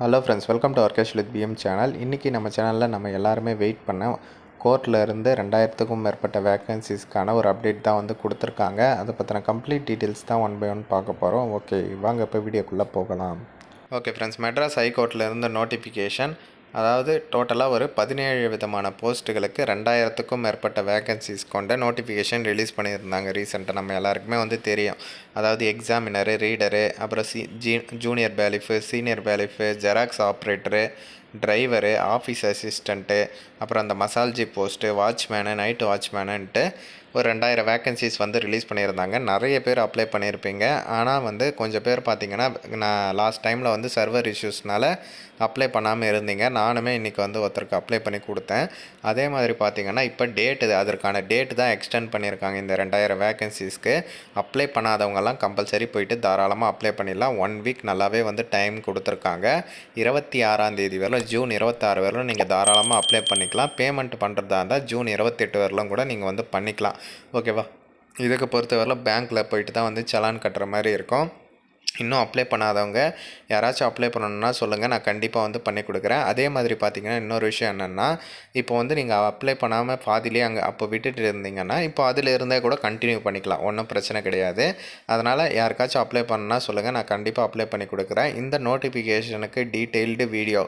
Hello friends welcome to Arkesh with PM channel இன்றைக்கி நம்ம சேனலில் நம்ம எல்லாருமே வெயிட் பண்ண கோர்ட்டில் இருந்து ரெண்டாயிரத்துக்கும் மேற்பட்ட வேக்கன்சிஸ்க்கான ஒரு அப்டேட் தான் வந்து கொடுத்துருக்காங்க. அதை பற்றின கம்ப்ளீட் டீட்டெயில்ஸ் தான் ஒன் பை ஒன் பார்க்க போகிறோம் ஓகே வாங்க இப்போ வீடியோக்குள்ளே போகலாம். ஓகே ஃப்ரெண்ட்ஸ் மெட்ராஸ் ஹைகோர்ட்டில் இருந்த நோட்டிஃபிகேஷன் அதாவது டோட்டலாக ஒரு பதினேழு விதமான போஸ்ட்டுகளுக்கு ரெண்டாயிரத்துக்கும் மேற்பட்ட வேகன்சிஸ் கொண்ட நோட்டிஃபிகேஷன் ரிலீஸ் பண்ணியிருந்தாங்க ரீசெண்டாக நம்ம எல்லாருக்குமே வந்து தெரியும். அதாவது எக்ஸாமினரு ரீடரு அப்புறம் C G junior bailiff senior bailiff xerox operator driver office assistant அப்புறம் அந்த மசால்ஜி போஸ்ட்டு வாட்ச்மேனு நைட்டு வாட்ச்மேனுன்ட்டு ஒரு ரெண்டாயிரம் வேக்கன்சிஸ் வந்து ரிலீஸ் பண்ணியிருந்தாங்க. நிறைய பேர் அப்ளை பண்ணியிருப்பீங்க. ஆனால் வந்து கொஞ்சம் பேர் பார்த்தீங்கன்னா நான் லாஸ்ட் டைமில் வந்து சர்வர் இஷ்யூஸ்னால அப்ளை பண்ணாமல் இருந்தீங்க. நானுமே இன்றைக்கி வந்து ஒருத்தருக்கு அப்ளை பண்ணி கொடுத்தேன். அதே மாதிரி பார்த்தீங்கன்னா இப்போ டேட்டு அதற்கான டேட்டு தான் எக்ஸ்டெண்ட் பண்ணியிருக்காங்க இந்த ரெண்டாயிரம் வேக்கன்சிஸ்க்கு அப்ளை பண்ணாதவங்கெல்லாம் கம்பல்சரி போயிட்டு தாராளமாக அப்ளை பண்ணிடலாம். ஒன் வீக் நல்லாவே வந்து டைம் கொடுத்துருக்காங்க. இருபத்தி ஆறாம் தேதி வரலும் ஜூன் இருபத்தாறு வரலும் நீங்கள் தாராளமாக அப்ளை பண்ணிக்கலாம். பேமெண்ட் பண்ணுறதா இருந்தால் ஜூன் இருபத்தெட்டு வரலும் கூட நீங்கள் வந்து பண்ணிக்கலாம். ஓகேவா இதுக்கு பொறுத்தவரையில் பேங்க்கில் போயிட்டு தான் வந்து சலான் கட்டுற மாதிரி இருக்கும். இன்னும் அப்ளை பண்ணாதவங்க யாராச்சும் அப்ளை பண்ணணுன்னா சொல்லுங்கள் நான் கண்டிப்பாக வந்து பண்ணி கொடுக்குறேன். அதே மாதிரி பார்த்தீங்கன்னா இன்னொரு விஷயம் என்னென்னா இப்போ வந்து நீங்கள் அப்ளை பண்ணாமல் பாதிலே அங்கே அப்போ விட்டுட்டு இருந்தீங்கன்னா இப்போ அதில் இருந்தே கூட கண்டினியூ பண்ணிக்கலாம். ஒன்றும் பிரச்சனை கிடையாது. அதனால் யாருக்காச்சும் அப்ளை பண்ணால் சொல்லுங்கள் நான் கண்டிப்பாக அப்ளை பண்ணி கொடுக்குறேன். இந்த நோட்டிஃபிகேஷனுக்கு டீட்டெயில்டு வீடியோ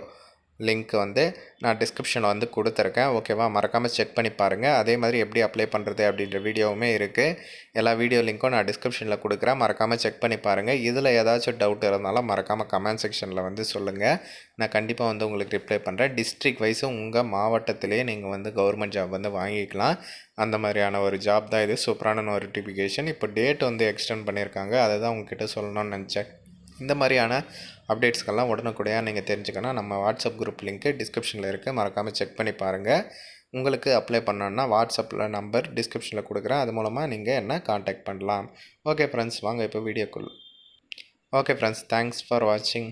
லிங்க் வந்து நான் டிஸ்கிரிப்ஷனில் வந்து கொடுத்துருக்கேன். ஓகேவா மறக்காமல் செக் பண்ணி பாருங்கள் அதே மாதிரி எப்படி அப்ளை பண்ணுறது அப்படின்ற வீடியோவுமே இருக்குது எல்லா வீடியோ லிங்க்கும் நான் டிஸ்கிரிப்ஷனில் கொடுக்குறேன். மறக்காமல் செக் பண்ணி பாருங்கள் இதில் ஏதாச்சும் டவுட் இருந்தாலும் மறக்காமல் கமெண்ட் செக்ஷனில் வந்து சொல்லுங்கள் நான் கண்டிப்பாக வந்து உங்களுக்கு ரிப்ளை பண்ணுறேன் டிஸ்ட்ரிக் வைஸும் உங்கள் மாவட்டத்திலே நீங்கள் வந்து கவர்மெண்ட் ஜாப் வந்து வாங்கிக்கலாம். அந்த மாதிரியான ஒரு ஜாப் தான் இது. சூப்பரான நோட்டிஃபிகேஷன் இப்போ டேட் வந்து எக்ஸ்டெண்ட் பண்ணியிருக்காங்க. அதை தான் உங்ககிட்ட சொல்லணும்னு நினச்சேன். இந்த மாதிரியான அப்டேட்ஸ்க்கெல்லாம் உடனுக்குடையாக நீங்கள் தெரிஞ்சுக்கணும். நம்ம வாட்ஸ்அப் குரூப் லிங்க்கு டிஸ்கிரிப்ஷனில் இருக்குது மறக்காமல் செக் பண்ணி பாருங்கள் உங்களுக்கு அப்ளை பண்ணணுன்னா வாட்ஸ்அப்பில் நம்பர் டிஸ்கிரிப்ஷனில் கொடுக்குறேன். அது மூலமாக நீங்கள் என்ன காண்டாக்ட் பண்ணலாம். ஓகே ஃப்ரெண்ட்ஸ் வாங்க இப்போ வீடியோக்குள். ஓகே ஃப்ரெண்ட்ஸ் தேங்க்ஸ் ஃபார் வாட்சிங்